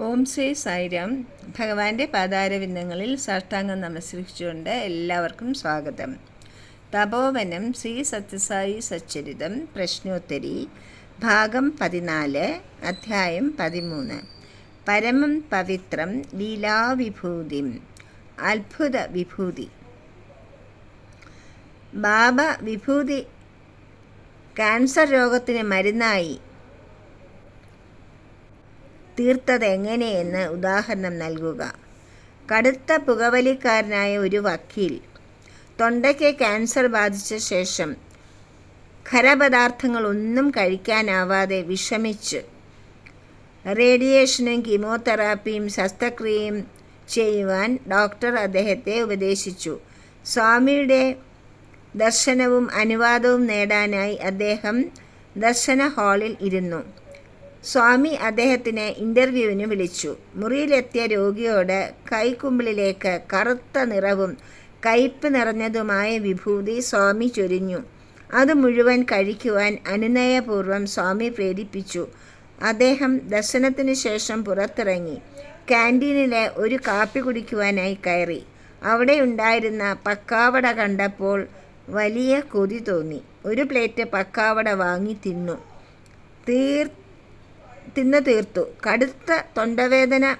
ഓം ശ്രീ സായിരാം. ഭഗവാന്റെ പാതാരവിന്ദങ്ങളിൽ സാഷ്ടാംഗം നമസ്കരിച്ചുകൊണ്ട് എല്ലാവർക്കും സ്വാഗതം. തപോവനം ശ്രീ സത്യസായി സച്ചരിതം പ്രശ്നോത്തരി ഭാഗം പതിനാല് അധ്യായം പതിമൂന്ന്. പരമം പവിത്രം ലീലാവിഭൂതിം അത്ഭുത വിഭൂതി. ബാബ വിഭൂതി ക്യാൻസർ രോഗത്തിന് മരുന്നായി. തീർത്തത് എങ്ങനെയെന്ന് ഉദാഹരണം നൽകുക. കടുത്ത പുകവലിക്കാരനായ ഒരു വക്കീൽ. തൊണ്ടയ്ക്ക് ക്യാൻസർ ബാധിച്ച ശേഷം ഖരപദാർത്ഥങ്ങളൊന്നും കഴിക്കാനാവാതെ വിഷമിച്ച് റേഡിയേഷനും കീമോതെറാപ്പിയും ശസ്ത്രക്രിയയും ചെയ്യുവാൻ ഡോക്ടർ അദ്ദേഹത്തെ ഉപദേശിച്ചു. സ്വാമിയുടെ ദർശനവും അനുവാദവും നേടാനായി അദ്ദേഹം ദർശന ഹാളിൽ ഇരുന്നു. സ്വാമി അദ്ദേഹത്തിനെ ഇന്റർവ്യൂവിന് വിളിച്ചു. മുറിയിലെത്തിയ രോഗിയോട് കൈക്കുമ്പിളിലേക്ക് കറുത്ത നിറവും കയ്പ് നിറഞ്ഞതുമായ വിഭൂതി സ്വാമി ചൊരിഞ്ഞു. അത് മുഴുവൻ കഴിക്കുവാൻ അനുനയപൂർവം സ്വാമി പ്രേരിപ്പിച്ചു. അദ്ദേഹം ദർശനത്തിന് ശേഷം പുറത്തിറങ്ങി. ക്യാന്റീനിലെ ഒരു കാപ്പി കുടിക്കുവാനായി കയറി. അവിടെ ഉണ്ടായിരുന്ന പക്കാവട കണ്ടപ്പോൾ വലിയ കൊതി തോന്നി. ഒരു പ്ലേറ്റ് പക്കാവട വാങ്ങി തിന്നു. തീർ തിന്നു തീർത്തു. കടുത്ത തൊണ്ടവേദന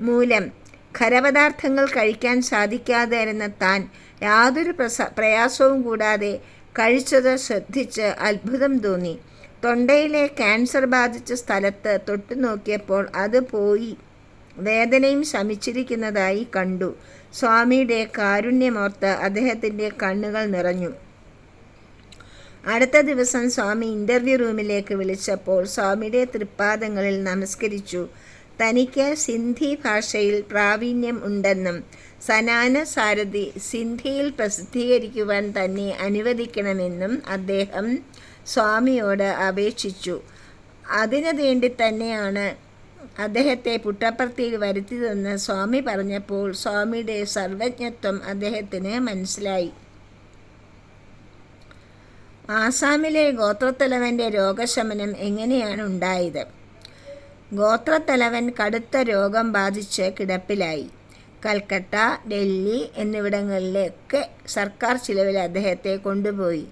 മൂലം ഖരപദാർത്ഥങ്ങൾ കഴിക്കാൻ സാധിക്കാതെ ഇരുന്ന താൻ യാതൊരു പ്രസ പ്രയാസവും കൂടാതെ കഴിച്ചത് ശ്രദ്ധിച്ച് അത്ഭുതം തോന്നി. തൊണ്ടയിലെ ക്യാൻസർ ബാധിച്ച സ്ഥലത്ത് തൊട്ടു നോക്കിയപ്പോൾ അത് പോയി. വേദനയും ശമിച്ചിരിക്കുന്നതായി കണ്ടു. സ്വാമിയുടെ കാരുണ്യമോർത്ത് അദ്ദേഹത്തിന്റെ കണ്ണുകൾ നിറഞ്ഞു. അടുത്ത ദിവസം സ്വാമി ഇന്റർവ്യൂ റൂമിലേക്ക് വിളിച്ചപ്പോൾ സ്വാമിയുടെ തൃപ്പാദങ്ങളിൽ നമസ്കരിച്ചു. തനിക്ക് സിന്ധി ഭാഷയിൽ പ്രാവീണ്യം ഉണ്ടെന്നും സനാന സാരഥി സിന്ധിയിൽ പ്രസിദ്ധീകരിക്കുവാൻ തന്നെ അനുവദിക്കണമെന്നും അദ്ദേഹം സ്വാമിയോട് അപേക്ഷിച്ചു. അതിനു വേണ്ടി തന്നെയാണ് അദ്ദേഹത്തെ പുട്ടപ്പർത്തിയിൽ വരുത്തിയതെന്ന് സ്വാമി പറഞ്ഞപ്പോൾ സ്വാമിയുടെ സർവജ്ഞത്വം അദ്ദേഹത്തിന് മനസ്സിലായി. ആസാമിലെ ഗോത്രത്തലവന്റെ രോഗശമനം എങ്ങനെയാണ് ഉണ്ടായത്? ഗോത്രത്തലവൻ കടുത്ത രോഗം ബാധിച്ച് കിടപ്പിലായി. കൽക്കട്ട ഡൽഹി എന്നിവിടങ്ങളിലൊക്കെ സർക്കാർ ചിലവിൽ അദ്ദേഹത്തെ കൊണ്ടുപോയി.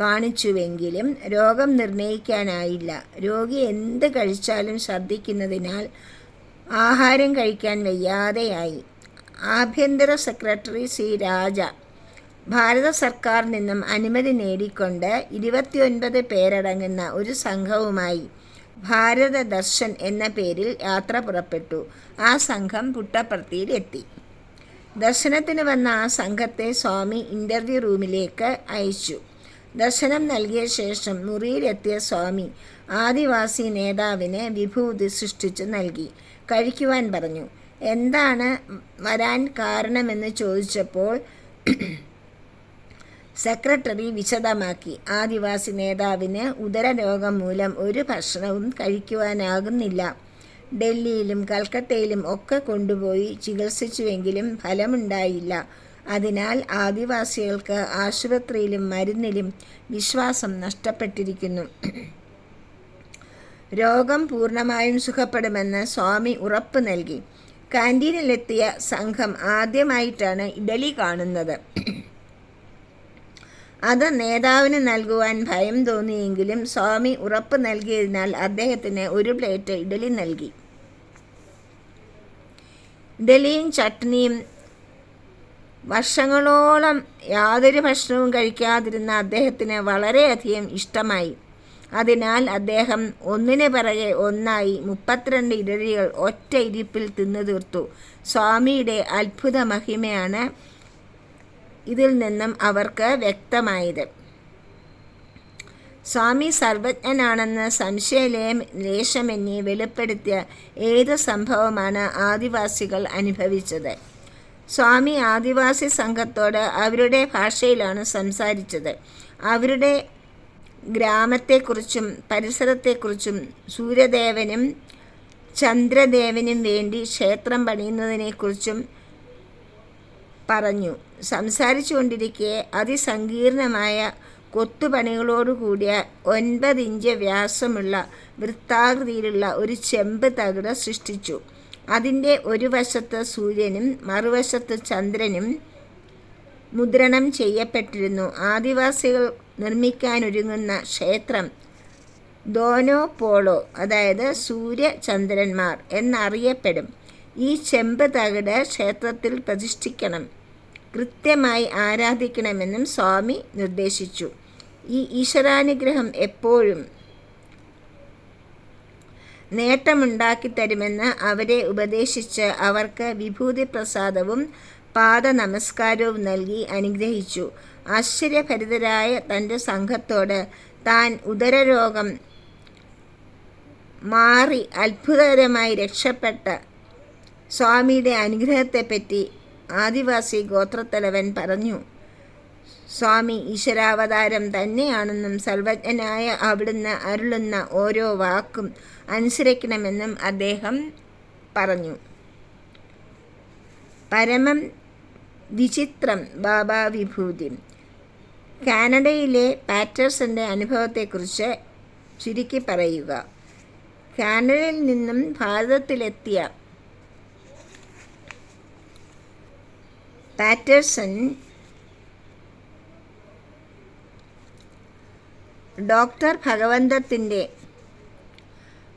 കാണിച്ചുവെങ്കിലും രോഗം നിർണയിക്കാനായില്ല. രോഗി എന്ത് കഴിച്ചാലും ഛർദ്ദിക്കുന്നതിനാൽ ആഹാരം കഴിക്കാൻ വയ്യാതെയായി. ആഭ്യന്തര സെക്രട്ടറി സി രാജ ഭാരത സർക്കാർ നിന്നും അനുമതി നേടിക്കൊണ്ട് ഇരുപത്തിയൊൻപത് പേരടങ്ങുന്ന ഒരു സംഘവുമായി ഭാരത ദർശൻ എന്ന പേരിൽ യാത്ര പുറപ്പെട്ടു. ആ സംഘം പുട്ടപ്പർത്തിയിൽ എത്തി. ദർശനത്തിന് വന്ന ആ സംഘത്തെ സ്വാമി ഇന്റർവ്യൂ റൂമിലേക്ക് അയച്ചു. ദർശനം നൽകിയ ശേഷം മുറിയിലെത്തിയ സ്വാമി ആദിവാസി നേതാവിന് വിഭൂതി സൃഷ്ടിച്ചു നൽകി. കഴിക്കുവാൻ പറഞ്ഞു. എന്താണ് വരാൻ കാരണമെന്ന് ചോദിച്ചപ്പോൾ സെക്രട്ടറി വിശദമാക്കി. ആദിവാസി നേതാവിന് ഉദരരോഗം മൂലം ഒരു ഭക്ഷണവും കഴിക്കുവാനാകുന്നില്ല. ഡൽഹിയിലും കൽക്കത്തയിലും ഒക്കെ കൊണ്ടുപോയി ചികിത്സിച്ചുവെങ്കിലും ഫലമുണ്ടായില്ല. അതിനാൽ ആദിവാസികൾക്ക് ആശുപത്രിയിലും മരുന്നിലും വിശ്വാസം നഷ്ടപ്പെട്ടിരിക്കുന്നു. രോഗം പൂർണമായും സുഖപ്പെടുമെന്ന് സ്വാമി ഉറപ്പ് നൽകി. കാന്റീനിലെത്തിയ സംഘം ആദ്യമായിട്ടാണ് ഇഡലി കാണുന്നത്. അത് നേതാവിന് നൽകുവാൻ ഭയം തോന്നിയെങ്കിലും സ്വാമി ഉറപ്പ് നൽകിയതിനാൽ അദ്ദേഹത്തിന് ഒരു പ്ലേറ്റ് ഇഡലി നൽകി. ഇഡലിയും ചട്നിയും വർഷങ്ങളോളം യാതൊരു ഭക്ഷണവും കഴിക്കാതിരുന്ന അദ്ദേഹത്തിന് വളരെയധികം ഇഷ്ടമായി. അതിനാൽ അദ്ദേഹം ഒന്നിനു പിറകെ ഒന്നായി മുപ്പത്തിരണ്ട് ഇഡലികൾ ഒറ്റ ഇരിപ്പിൽ തിന്നു തീർത്തു. സ്വാമിയുടെ അത്ഭുത മഹിമയാണ് ഇതിൽ നിന്നും അവർക്ക് വ്യക്തമായത്. സ്വാമി സർവജ്ഞനാണെന്ന് സംശയലയം ലേശമെന്നി വെളിപ്പെടുത്തിയ ഏത് സംഭവമാണ് ആദിവാസികൾ അനുഭവിച്ചത്? സ്വാമി ആദിവാസി സംഘത്തോട് അവരുടെ ഭാഷയിലാണ് സംസാരിച്ചത്. അവരുടെ ഗ്രാമത്തെക്കുറിച്ചും പരിസരത്തെക്കുറിച്ചും സൂര്യദേവനും ചന്ദ്രദേവനും വേണ്ടി ക്ഷേത്രം പണിയുന്നതിനെക്കുറിച്ചും പറഞ്ഞു. സംസാരിച്ചു കൊണ്ടിരിക്കെ അതിസങ്കീർണമായ കൊത്തുപണികളോടുകൂടിയ ഒൻപത് ഇഞ്ച് വ്യാസമുള്ള വൃത്താകൃതിയിലുള്ള ഒരു ചെമ്പ് തകിട സൃഷ്ടിച്ചു. അതിന്റെ ഒരു വശത്ത് സൂര്യനും മറുവശത്ത് ചന്ദ്രനും മുദ്രണം ചെയ്യപ്പെട്ടിരുന്നു. ആദിവാസികൾ നിർമ്മിക്കാനൊരുങ്ങുന്ന ക്ഷേത്രം ദോനോ പോളോ അതായത് സൂര്യചന്ദ്രന്മാർ എന്നറിയപ്പെടും. ഈ ചെമ്പ് തകിട് ക്ഷേത്രത്തിൽ പ്രതിഷ്ഠിക്കണം. കൃത്യമായി ആരാധിക്കണമെന്നും സ്വാമി നിർദ്ദേശിച്ചു. ഈ ഈശ്വരാനുഗ്രഹം എപ്പോഴും നേട്ടമുണ്ടാക്കി തരുമെന്ന് അവരെ ഉപദേശിച്ച് അവർക്ക് വിഭൂതി പ്രസാദവും പാദ നമസ്കാരവും നൽകി അനുഗ്രഹിച്ചു. ആശ്ചര്യഭരിതരായ തന്റെ സംഘത്തോട് താൻ ഉദരരോഗം മാറി അത്ഭുതകരമായി രക്ഷപ്പെട്ട സ്വാമിയുടെ അനുഗ്രഹത്തെപ്പറ്റി ആദിവാസി ഗോത്രത്തലവൻ പറഞ്ഞു സ്വാമി ഈശ്വരാവതാരം തന്നെയാണെന്നും സർവജ്ഞനായ അവിടുന്ന് അരുളുന്ന ഓരോ വാക്കും അനുസരിക്കണമെന്നും അദ്ദേഹം പറഞ്ഞു. പരമം വിചിത്രം ബാബാ വിഭൂതി. കാനഡയിലെ പാറ്റേഴ്സന്റെ അനുഭവത്തെക്കുറിച്ച് ചുരുക്കി പറയുക. കാനഡയിൽ നിന്നും ഭാരതത്തിലെത്തിയ പാറ്റേഴ്സൺ ഡോക്ടർ ഭഗവന്തത്തിന്റെ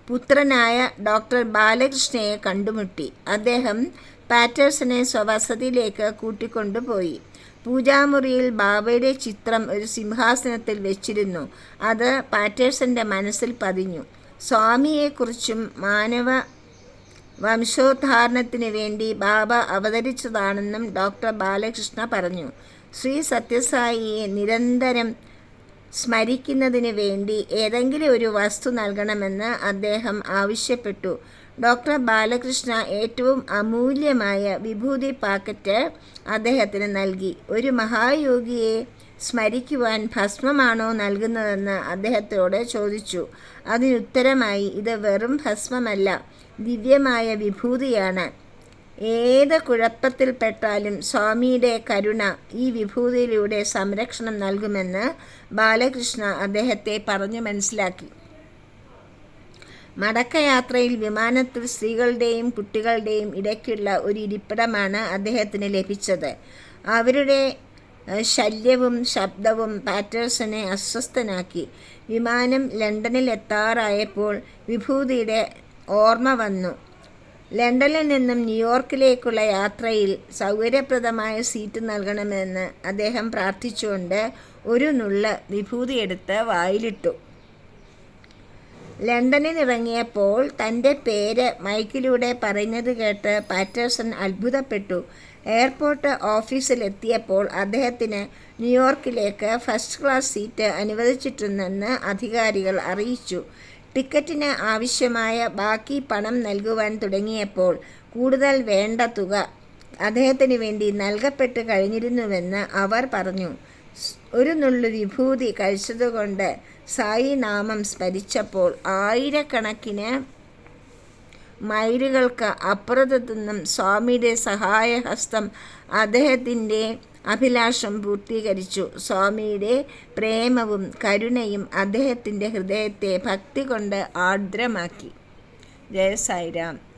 പുത്രനായ ഡോക്ടർ ബാലകൃഷ്ണയെ കണ്ടുമുട്ടി. അദ്ദേഹം പാറ്റേഴ്സനെ സ്വവസതിയിലേക്ക് കൂട്ടിക്കൊണ്ടുപോയി. പൂജാമുറിയിൽ ബാബയുടെ ചിത്രം ഒരു സിംഹാസനത്തിൽ വെച്ചിരുന്നു. അത് പാറ്റേഴ്സന്റെ മനസ്സിൽ പതിഞ്ഞു. സ്വാമിയെക്കുറിച്ചും മാനവ വംശോദ്ധാരണത്തിന് വേണ്ടി ബാബ അവതരിച്ചതാണെന്നും ഡോക്ടർ ബാലകൃഷ്ണ പറഞ്ഞു. ശ്രീ സത്യസായിയെ നിരന്തരം സ്മരിക്കുന്നതിന് വേണ്ടി ഏതെങ്കിലും ഒരു വസ്തു നൽകണമെന്ന് അദ്ദേഹം ആവശ്യപ്പെട്ടു. ഡോക്ടർ ബാലകൃഷ്ണ ഏറ്റവും അമൂല്യമായ വിഭൂതി പാക്കറ്റ് അദ്ദേഹത്തിന് നൽകി. ഒരു മഹായോഗിയെ സ്മരിക്കുവാൻ ഭസ്മമാണോ നൽകുന്നതെന്ന് അദ്ദേഹത്തോട് ചോദിച്ചു. അതിനുത്തരമായി ഇത് വെറും ഭസ്മമല്ല ദിവ്യമായ വിഭൂതിയാണ്. ഏത് കുഴപ്പത്തിൽപ്പെട്ടാലും സ്വാമിയുടെ കരുണ ഈ വിഭൂതിയിലൂടെ സംരക്ഷണം നൽകുമെന്ന് ബാലകൃഷ്ണ അദ്ദേഹത്തെ പറഞ്ഞു മനസ്സിലാക്കി. മടക്കയാത്രയിൽ വിമാനത്തിൽ സ്ത്രീകളുടെയും കുട്ടികളുടെയും ഇടയ്ക്കുള്ള ഒരു ഇരിപ്പിടമാണ് അദ്ദേഹത്തിന് ലഭിച്ചത്. അവരുടെ ശല്യവും ശബ്ദവും പാറ്റേഴ്സനെ അസ്വസ്ഥനാക്കി. വിമാനം ലണ്ടനിൽ എത്താറായപ്പോൾ വിഭൂതിയുടെ ഓർമ്മ വന്നു. ലണ്ടനിൽ നിന്നും ന്യൂയോർക്കിലേക്കുള്ള യാത്രയിൽ സൗകര്യപ്രദമായ സീറ്റ് നൽകണമെന്ന് അദ്ദേഹം പ്രാർത്ഥിച്ചുകൊണ്ട് ഒരു നുള്ള വിഭൂതിയെടുത്ത് വായിലിട്ടു. ലണ്ടനിൽ ഇറങ്ങിയപ്പോൾ തന്റെ പേര് മൈക്കിലൂടെ പറയുന്നത് കേട്ട് പാറ്റേഴ്സൺ അത്ഭുതപ്പെട്ടു. എയർപോർട്ട് ഓഫീസിലെത്തിയപ്പോൾ അദ്ദേഹത്തിന് ന്യൂയോർക്കിലേക്ക് ഫസ്റ്റ് ക്ലാസ് സീറ്റ് അനുവദിച്ചിട്ടുണ്ടെന്ന് അധികാരികൾ അറിയിച്ചു. ടിക്കറ്റിന് ആവശ്യമായ ബാക്കി പണം നൽകുവാൻ തുടങ്ങിയപ്പോൾ കൂടുതൽ വേണ്ട തുക അദ്ദേഹത്തിന് വേണ്ടി നൽകപ്പെട്ട് കഴിഞ്ഞിരുന്നുവെന്ന് അവർ പറഞ്ഞു. ഒരു നുള്ളു വിഭൂതി കഴിച്ചതുകൊണ്ട് സായി നാമം സ്മരിച്ചപ്പോൾ ആയിരക്കണക്കിന് മൈലുകൾക്ക് അപ്പുറത്തു നിന്നും സ്വാമിയുടെ സഹായഹസ്തം അദ്ദേഹത്തിന്റെ അഭിലാഷം പൂർത്തീകരിച്ചു. സ്വാമിയുടെ പ്രേമവും കരുണയും അദ്ദേഹത്തിന്റെ ഹൃദയത്തെ ഭക്തി കൊണ്ട് ആർദ്രമാക്കി. ജയ സായിരാം.